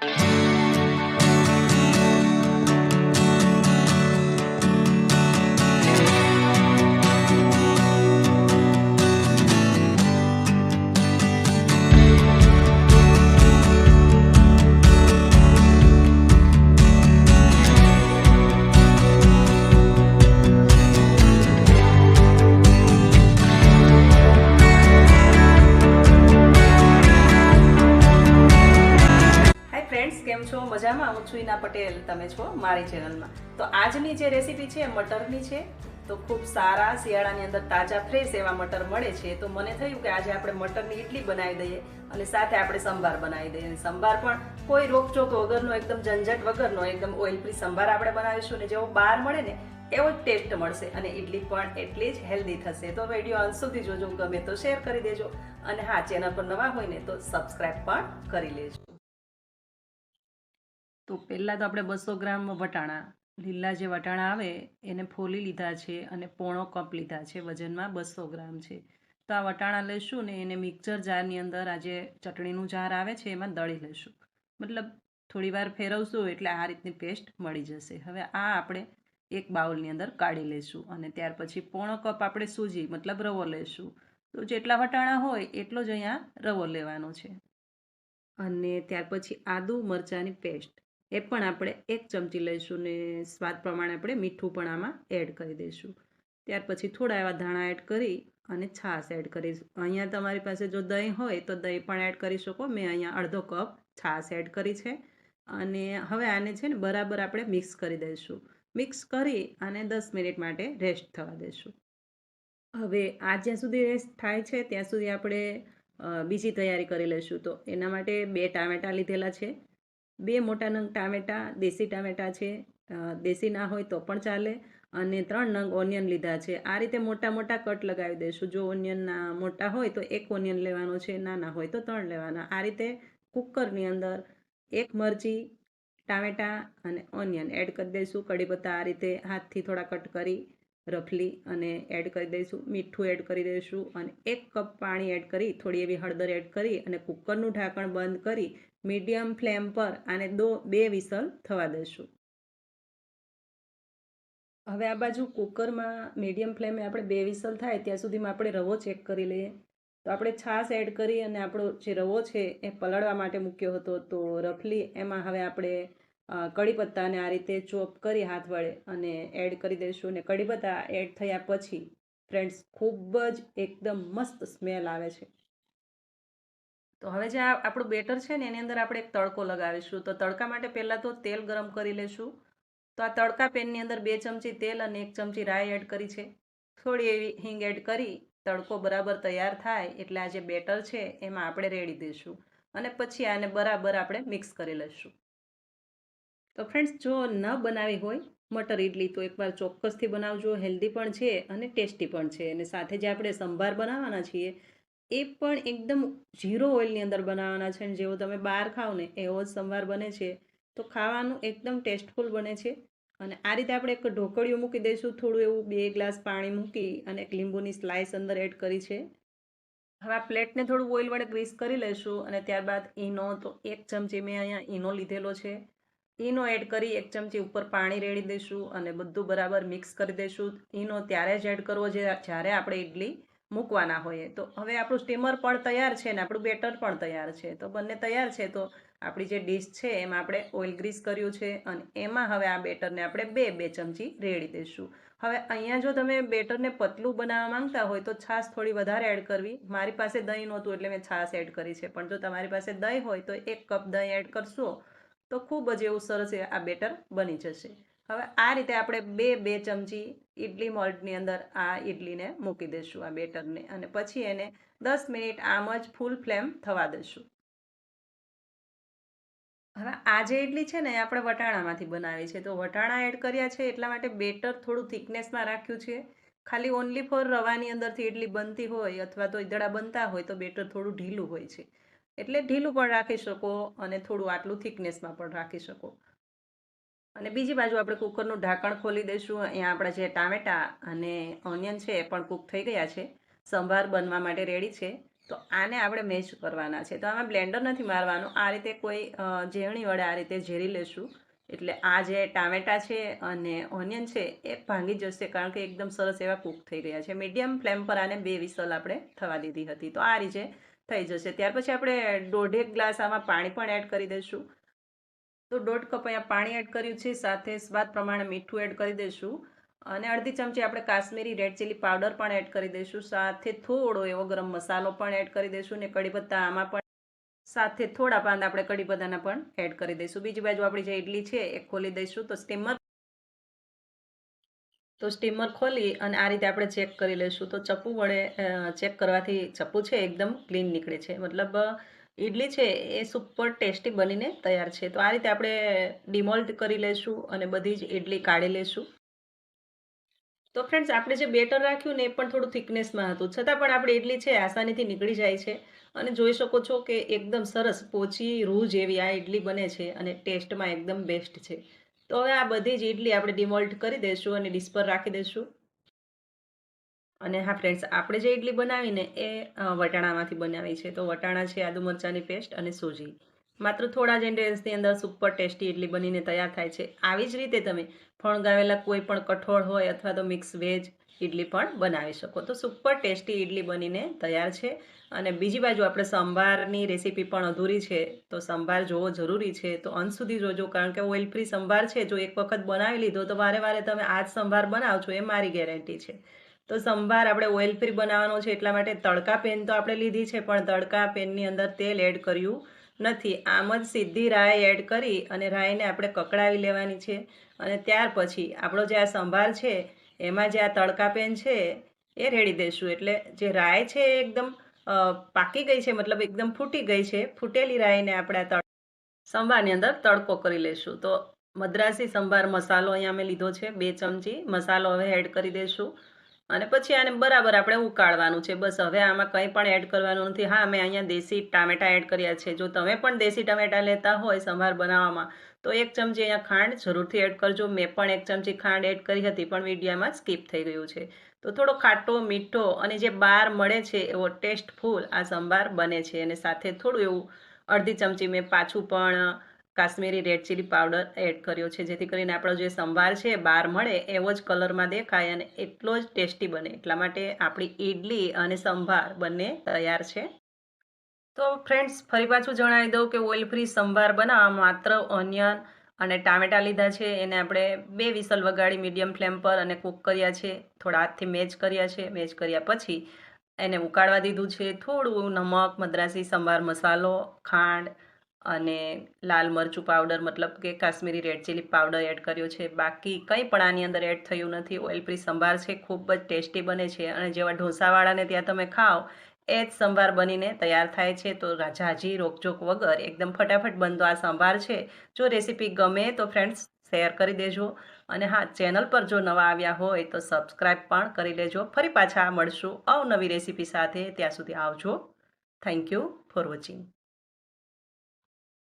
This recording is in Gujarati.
હાય મજામાં? હું છુઈના પટેલ, તમે છો મારી ચેનલમાં. તો આજની જે રેસીપી છે મટરની છે. તો ખૂબ સારા, શિયાળાની અંદર તાજા, ફ્રેશ એવા મટર મળે છે. તો મને થયું કે આજે આપણે મટરની ઇડલી બનાવી દઈએ અને સાથે આપણે સંભાર બનાવી દઈએ. અને સંભાર પણ કોઈ રોકચોક વગરનો, એકદમ ઝંઝટ વગરનો, એકદમ ઓઇલ ફ્રી સંભાર આપણે બનાવીશું ને જેવો બહાર મળે ને, એવો જ ટેસ્ટ મળશે અને ઇડલી પણ એટલી જ હેલ્ધી થશે. તો વીડિયો અંત સુધી જોજો, ગમે તો શેર કરી દેજો. અને હા, ચેનલ પર નવા હોય ને, તો સબસ્ક્રાઈબ પણ કરી લેજો. તો પહેલાં તો આપણે બસો ગ્રામ વટાણા, લીલા જે વટાણા આવે એને ફોલી લીધા છે અને પોણો કપ લીધા છે, વજનમાં બસો ગ્રામ છે. તો આ વટાણા લઈશું ને એને મિક્સર જારની અંદર આ જે ચટણીનું જાર આવે છે એમાં દળી લઈશું. મતલબ થોડી વાર ફેરવશું એટલે આ રીતની પેસ્ટ મળી જશે. હવે આ આપણે એક બાઉલની અંદર કાઢી લઈશું અને ત્યાર પછી પોણો કપ આપણે સૂજી, મતલબ રવો લઈશું. તો જેટલા વટાણા હોય એટલો જ અહીંયા રવો લેવાનો છે. અને ત્યાર પછી આદુ મરચાંની પેસ્ટ. એ પણ આપણે એક ચમચી લઈશું ને સ્વાદ પ્રમાણે આપણે મીઠું પણ આમાં એડ કરી દઈશું. ત્યાર પછી થોડા એવા ધાણા એડ કરી અને છાશ એડ કરીશું અહીંયા તમારી પાસે જો દહીં હોય તો દહીં પણ એડ કરી શકો. મેં અહીંયા અડધો કપ છાશ એડ કરી છે. અને હવે આને છે ને બરાબર આપણે મિક્સ કરી દઈશું. મિક્સ કરી અને દસ મિનિટ માટે રેસ્ટ થવા દઈશું. હવે આ જ્યાં સુધી રેસ્ટ થાય છે, ત્યાં સુધી આપણે બીજી તૈયારી કરી લઈશું. તો એના માટે બે ટામેટાં લીધેલા છે. બે મોટા નંગ ટામેટાં, દેશી ટામેટાં છે. દેશી ના હોય તો પણ ચાલે અને ત્રણ નંગ ઓનિયન લીધા છે. આ રીતે મોટા મોટા કટ લગાવી દઈશું. જો ઓનિયનના મોટા હોય તો એક ઓનિયન લેવાનો છે, નાના હોય તો ત્રણ લેવાના. આ રીતે કુકરની અંદર એક મરચી, ટામેટાં અને ઓનિયન એડ કરી દઈશું. કઢી પત્તા આ રીતે હાથથી થોડા કટ કરી, રફલી અને એડ કરી દઈશું. મીઠું એડ કરી દઈશું અને એક કપ પાણી એડ કરી, થોડી એવી હળદર એડ કરી અને કુકરનું ઢાંકણ બંધ કરી મીડિયમ ફ્લેમ પર આને દો બે વિસલ થવા દઈશું હવે આ બાજુ કુકરમાં મીડિયમ ફ્લેમે આપણે બે વિસલ થાય ત્યાં સુધીમાં આપણે રવો ચેક કરી લઈએ. તો આપણે છાશ એડ કરી અને આપણો જે રવો છે એ પલળવા માટે મૂક્યો હતો. તો રફલી એમાં હવે આપણે અ, પત્તાને આ રીતે ચોપ કરી હાથ વડે અને એડ કરી દઈશું. અને કઢી પત્તા એડ થયા પછી ફ્રેન્ડ્સ ખૂબ જ એકદમ મસ્ત સ્મેલ આવે છે. તો હવે જે આપણું બેટર છે ને, એની અંદર આપણે એક તડકો લગાવીશું. તો તડકા માટે પહેલાં તો તેલ ગરમ કરી લેશું. તો આ તડકા પેનની અંદર બે ચમચી તેલ અને એક ચમચી રાઈ એડ કરી છે. થોડી એવી હિંગ એડ કરી, તડકો બરાબર તૈયાર થાય એટલે આ જે બેટર છે એમાં આપણે રેડી દઈશું. અને પછી આને બરાબર આપણે મિક્સ કરી લઈશું. તો ફ્રેન્ડ્સ, જો ન બનાવી હોય, મટર ઇડલી તો એકવાર ચોક્કસથી બનાવજો. હેલ્ધી પણ છે અને ટેસ્ટી પણ છે. અને સાથે જે આપણે સંભાર બનાવવાના છીએ એ પણ એકદમ ઝીરો ઓઇલની અંદર બનાવવાના છે અને જેવો તમે બહાર ખાઓ ને, એવો જ સંભાર બને છે. તો ખાવાનું એકદમ ટેસ્ટફુલ બને છે. અને આ રીતે આપણે એક ઢોકળિયું મૂકી દઈશું, થોડું એવું બે ગ્લાસ પાણી મૂકી અને એક લીંબુની સ્લાઇસ અંદર એડ કરી છે. હવે આ પ્લેટને થોડું ઓઇલ વડે ગ્રીસ કરી લઈશું અને ત્યારબાદ ઈનો, તો એક ચમચી મેં અહીંયા ઈનો લીધેલો છે. ઈનો એડ કરી એક ચમચી ઉપર પાણી રેડી દઈશું અને બધું બરાબર મિક્સ કરી દઈશું. ઈનો ત્યારે જ એડ કરવો જ્યારે આપણે ઇડલી મૂકવાના હોઈએ તો હવે આપણું સ્ટીમર પણ તૈયાર છે ને આપણું બેટર પણ તૈયાર છે. તો બંને તૈયાર છે. તો આપણી જે ડીશ છે એમાં આપણે ઓઇલ ગ્રીસ કર્યું છે અને એમાં હવે આ બેટરને આપણે બે બે ચમચી રેડી દઈશું. હવે અહીંયા જો તમે બેટરને પતલું બનાવવા માંગતા હોય તો છાશ થોડી વધારે એડ કરવી. મારી પાસે દહીં નહોતું એટલે મેં છાશ એડ કરી છે. પણ જો તમારી પાસે દહીં હોય તો એક કપ દહીં એડ કરશો તો ખૂબ જ એવું સરસ આ બેટર બની જશે. હવે આ રીતે આપણે બે બે ચમચી ઇડલી મોલ્ડની અંદર આ ઇડલીને મૂકી દઈશું, આ બેટરને. અને પછી એને દસ મિનિટ આમ જ ફૂલ ફ્લેમ થવા દઈશું. હવે આ જે ઇડલી છે ને એ આપણે વટાણામાંથી બનાવી છે. તો વટાણા એડ કર્યા છે એટલા માટે બેટર થોડું થિકનેસમાં રાખ્યું છે. ખાલી ઓનલી ફોર રવાની અંદરથી ઇડલી બનતી હોય અથવા તો ઈદડા બનતા હોય તો બેટર થોડું ઢીલું હોય છે. એટલે ઢીલું પણ રાખી શકો અને થોડું આટલું થિકનેસમાં પણ રાખી શકો. અને બીજી બાજુ આપણે કુકરનું ઢાંકણ ખોલી દઈશું. અહીંયા આપણા જે ટામેટાં અને ઓનિયન છે એ પણ કૂક થઈ ગયા છે. સંભાર બનવા માટે રેડી છે. તો આને આપણે મેચ કરવાના છે. તો આમાં બ્લેન્ડર નથી મારવાનું. આ રીતે કોઈ ઝેરણી વડે આ રીતે ઝેરી લેશું. એટલે આ જે ટામેટાં છે અને ઓનિયન છે એ ભાંગી જશે કારણ કે એકદમ સરસ એવા કૂક થઈ ગયા છે. મીડિયમ ફ્લેમ પર આને બે વિસલ આપણે થવા દીધી હતી. તો આ રીતે થઈ જશે. ત્યાર પછી આપણે દોઢેક ગ્લાસ આમાં પાણી પણ એડ કરી દઈશું. તો દોઢ કપ અહીંયા પાણી એડ કર્યું છે, સાથે સ્વાદ પ્રમાણે મીઠું એડ કરી દઈશું. અને અડધી ચમચી આપણે કાશ્મીરી રેડ ચીલી પાવડર પણ એડ કરી દઈશું, સાથે થોડો એવો ગરમ મસાલો પણ એડ કરી દઈશું ને કઢીપત્તા આમાં પણ. સાથે થોડા પાંદ આપણે કઢીપત્તાના પણ એડ કરી દઈશું. બીજી બાજુ આપણી જે ઇડલી છે એ ખોલી દઈશું. તો સ્ટીમર તો સ્ટીમર ખોલી અને આ રીતે આપણે ચેક કરી લઈશું. તો ચપ્પુ વડે ચેક કરવાથી ચપ્પુ છે, એકદમ ક્લીન નીકળે છે. મતલબ ઇડલી છે એ સુપર ટેસ્ટી બનીને તૈયાર છે. તો આ રીતે આપણે ડિમોલ્ટ કરી લઈશું અને બધી જ ઇડલી કાઢી લઈશું. તો ફ્રેન્ડ્સ આપણે જે બેટર રાખ્યું ને એ પણ થોડું થિકનેસમાં હતું. છતાં પણ આપણે ઇડલી છે આસાનીથી નીકળી જાય છે. અને જોઈ શકો છો કે એકદમ સરસ પોચી રૂ જેવી આ ઇડલી બને છે અને ટેસ્ટમાં એકદમ બેસ્ટ છે. તો હવે આ બધી જ ઇડલી આપણે ડિમોલ્ટ કરી દઈશું અને ડિશ પર રાખી દઈશું. અને હા ફ્રેન્ડ્સ આપણે જે ઇડલી બનાવીને એ વટાણામાંથી બનાવી છે. તો વટાણા છે, આદુ મરચાંની પેસ્ટ અને સૂજી. માત્ર થોડા જ ઇન્ગ્રેડિયન્ટ્સની અંદર સુપર ટેસ્ટી ઇડલી બનીને તૈયાર થાય છે. આવી જ રીતે તમે ફણગાવેલા કોઈ પણ કઠોળ હોય અથવા તો મિક્સ વેજ ઇડલી પણ બનાવી શકો. તો સુપર ટેસ્ટી ઇડલી બનીને તૈયાર છે. અને બીજી બાજુ આપણે સંભારની રેસીપી પણ અધૂરી છે. તો સંભાર જોવો જરૂરી છે. તો અંત સુધી જોજો, કારણ કે ઓઇલ ફ્રી સંભાર છે. જો એક વખત બનાવી લીધો, તો વારે વારે તમે આ જ સંભાર બનાવજો, એ મારી ગેરંટી છે. તો સંભાર આપણે ઓઇલ ફ્રી બનાવવાનો છે એટલા માટે તડકા પેન તો આપણે લીધી છે, પણ તડકા પેનની અંદર તેલ એડ કર્યું નથી. આમ જ સીધી રાય એડ કરી અને રાઈને આપણે કકડાવી લેવાની છે અને ત્યાર પછી આપણો જે આ સંભાર છે, એમાં જે આ તડકા પેન છે, એ રેડી દઈશું. એટલે જે રાય છે એ એકદમ પાકી ગઈ છે, મતલબ એકદમ ફૂટી ગઈ છે, ફૂટેલી રાયને આપણે આ સંભારની અંદર તડકો કરી લઈશું. તો મદ્રાસી સંભાર મસાલો અહીંયા મેં લીધો છે, બે ચમચી મસાલો હવે એડ કરી દઈશું. અને પછી આને બરાબર આપણે ઉકાળવાનું છે. બસ હવે આમાં કંઈ પણ એડ કરવાનું નથી. હા, મેં અહીંયા દેશી ટામેટા એડ કર્યા છે. જો તમે પણ દેશી ટામેટા લેતા હોય સંભાર બનાવવામાં, તો એક ચમચી અહીંયા ખાંડ જરૂરથી એડ કરજો. મેં પણ એક ચમચી ખાંડ એડ કરી હતી, પણ વિડીયામાં સ્કીપ થઈ ગયું છે. તો થોડો ખાટો, મીઠો અને જે બહાર મળે છે, એવો ટેસ્ટફુલ આ સંભાર બને છે. અને સાથે થોડું એવું અડધી ચમચી મેં પાછું પણ Kashmiri red chilli powder add કર્યો છે. જેથી કરીને આપણો જે સંભાર છે બહાર મળે એવો જ કલરમાં દેખાય અને એટલો જ ટેસ્ટી બને. એટલા માટે આપણી ઈડલી અને સંભાર બંને તૈયાર છે. તો ફ્રેન્ડ્સ, ફરી પાછું જણાવી દઉં કે ઓઇલ ફ્રી સંભાર બનાવવા માત્ર ઓનિયન અને ટામેટાં લીધા છે. એને આપણે બે વિસલ વગાડી, મીડિયમ ફ્લેમ પર અને કૂક કર્યા છે. થોડા હાથથી મેચ કર્યા છે. મેચ કર્યા પછી એને ઉકાળવા દીધું છે. થોડું નમક, મદ્રાસી સંભાર મસાલો, ખાંડ અને લાલ મરચું પાવડર મતલબ કે Kashmiri red chilli powder add કર્યો છે. બાકી કંઈ પણ આની અંદર એડ થયું નથી. ઓઇલ ફ્રી સંભાર છે, ખૂબ જ ટેસ્ટી બને છે અને જેવા ઢોસાવાળાને ત્યાં તમે ખાઓ, એ જ સંભાર બનીને તૈયાર થાય છે. તો ઝાઝી રોકજોક વગર એકદમ ફટાફટ બનતો આ સંભાર છે. જો રેસીપી ગમે તો ફ્રેન્ડ્સ શેર કરી દેજો. અને હા ચેનલ પર જો નવા આવ્યા હોય તો સબસ્ક્રાઈબ પણ કરી લેજો. ફરી પાછા મળશું અવનવી રેસીપી સાથે. ત્યાં સુધી આવજો. Thank you for watching